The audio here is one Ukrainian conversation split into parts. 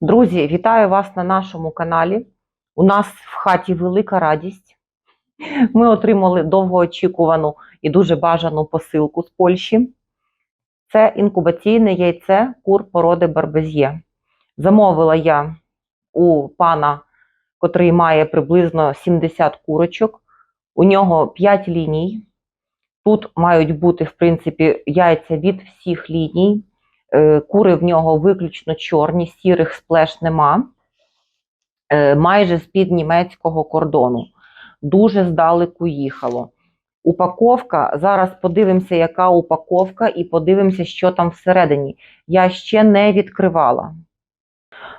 Друзі, вітаю вас на нашому каналі. У нас в хаті велика радість. Ми отримали довгоочікувану і дуже бажану посилку з Польщі. Це інкубаційне яйце кур породи Барбезє. Замовила я у пана, котрий має приблизно 70 курочок. У нього 5 ліній. Тут мають бути, в принципі, яйця від всіх ліній. Е, Кури в нього виключно чорні, сірих сплеш нема. Е, Майже з-під німецького кордону. Дуже здалеку їхало. Упаковка. Зараз подивимося, яка упаковка, і подивимося, що там всередині. Я ще не відкривала.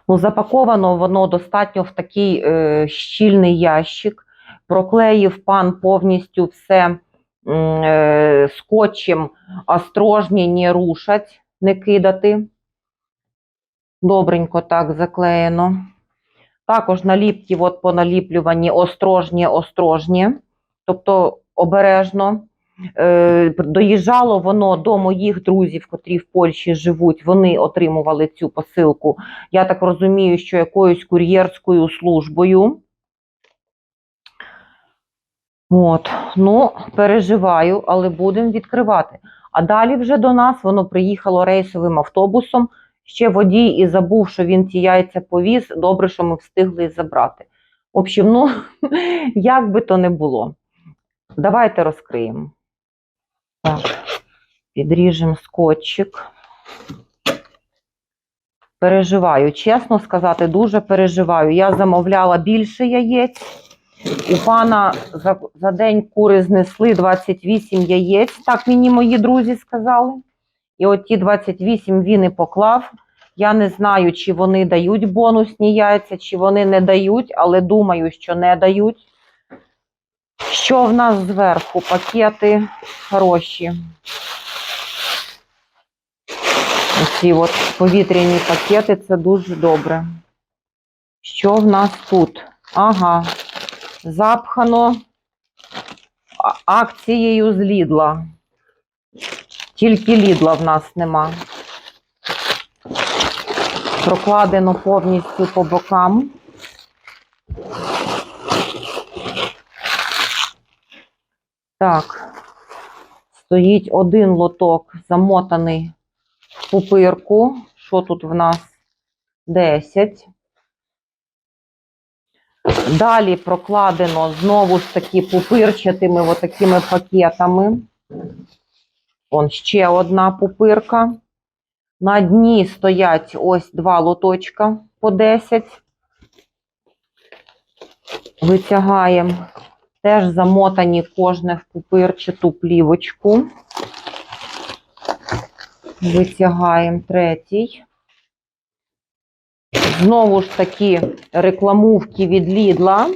Ну, запаковано воно достатньо в такий е, щільний ящик. Проклеїв пан повністю все е, скотчем, острожні не рушать, не кидати. Добренько так заклеєно. Також наліпки от по наліплюванні острожні, острожні, тобто обережно. Е, доїжджало воно до моїх друзів, котрі в Польщі живуть. Вони отримували цю посилку. Я так розумію, що якоюсь кур'єрською службою. От, ну, переживаю, але будемо відкривати. А далі вже до нас воно приїхало рейсовим автобусом. Ще водій і забув, що він ті яйця повіз. Добре, що ми встигли забрати. В общем, ну, як би то не було. Давайте розкриємо. Так, підріжемо скотчик. Переживаю, чесно сказати, дуже переживаю. Я замовляла більше яєць. У пана за, за день кури знесли 28 яєць. Так мені мої друзі сказали. І от ті 28 він і поклав. Я не знаю, чи вони дають бонусні яйця, чи вони не дають, але думаю, що не дають. Що в нас зверху? Пакети хороші. Оці от повітряні пакети це дуже добре. Що в нас тут? Ага, запхано акцією з Лідла. Тільки Лідла в нас нема. Прокладено повністю по бокам. Так, стоїть один лоток замотаний в пупирку. Що тут в нас? 10. Далі прокладено знову ж таки пупирчатими отакими пакетами. Вон ще одна пупирка. На дні стоять ось два лоточка по 10. Витягаємо. Теж замотані кожне в пупирчату плівочку. Витягаємо третій. Знову ж таки рекламувки від Лідла.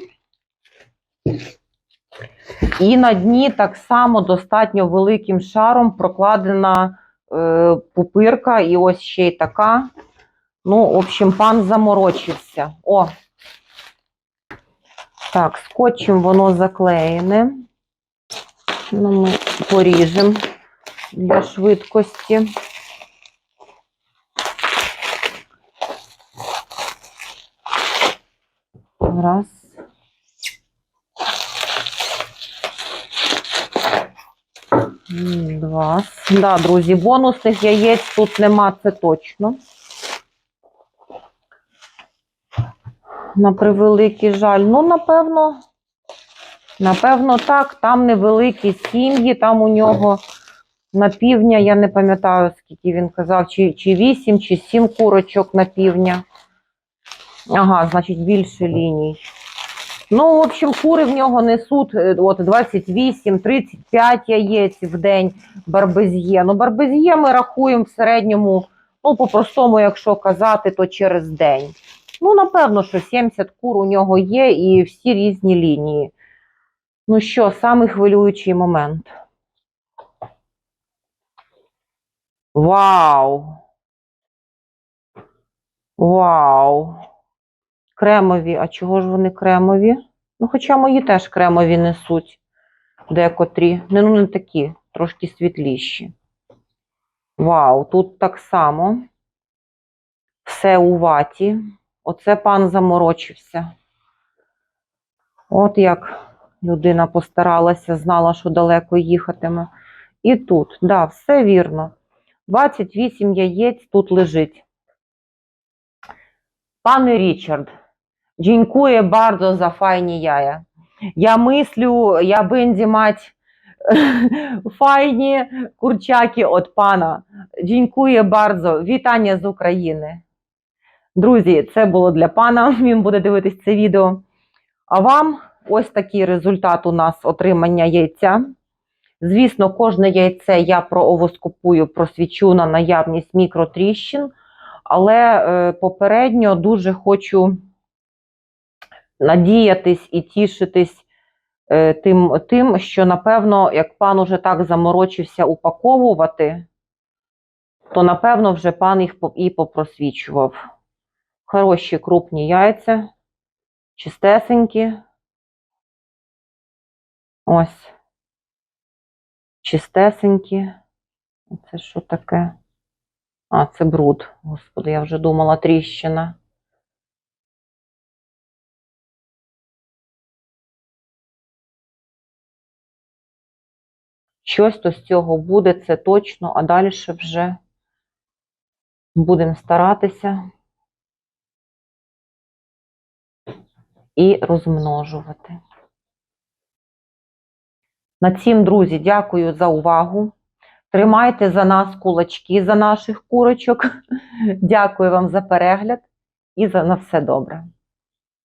І на дні так само достатньо великим шаром прокладена е, пупирка, і ось ще й така. Ну, в общем, пан заморочився. О! Так, скотчем воно заклеєне. Ну, ми поріжемо для швидкості. Раз. Два. Да, друзі, бонусних яєць тут нема, це точно. На превеликий жаль. Ну, напевно, напевно, так. Там невеликі сім'ї, там у нього на півдня, я не пам'ятаю, скільки він казав, чи, 8, чи 7 курочок на півдня. Ага, значить, більше ліній. Ну, в общем, кури в нього несуть е, от 28-35 яєць в день барбезє. Ну, барбезє ми рахуємо в середньому, ну, по-простому, якщо казати, то через день. Ну, напевно, що 70 кур у нього є і всі різні лінії. Ну що, самий хвилюючий момент. Вау! Вау! Кремові. А чого ж вони кремові? Ну, хоча мої теж кремові несуть декотрі. Не, ну, не такі, трошки світліші. Вау, тут так само. Все у ваті. Оце пан заморочився. От як людина постаралася, знала, що далеко їхатиме. І тут, да, все вірно. 28 яєць тут лежить. Пане Річард, дякую bardzo за файні яя. Я мислю, я бензі мать файні курчаки від пана. Дякую bardzo. Вітання з України. Друзі, це було для пана. Він буде дивитись це відео. А вам ось такий результат у нас отримання яйця. Звісно, кожне яйце я проовоскопую, просвічу на наявність мікротріщин, але е, попередньо дуже хочу надіятись і тішитись е, тим, тим, що, напевно, як пан уже так заморочився упаковувати, то, напевно, вже пан їх і попросвічував. Хороші крупні яйця, чистесенькі. Ось. Чистесенькі. Це що таке? А, це бруд. Господи, я вже думала тріщина. Щось то з цього буде, це точно, а далі вже будемо старатися і розмножувати. На цім, друзі, дякую за увагу. Тримайте за нас кулачки, за наших курочок. Дякую вам за перегляд і за на все добре.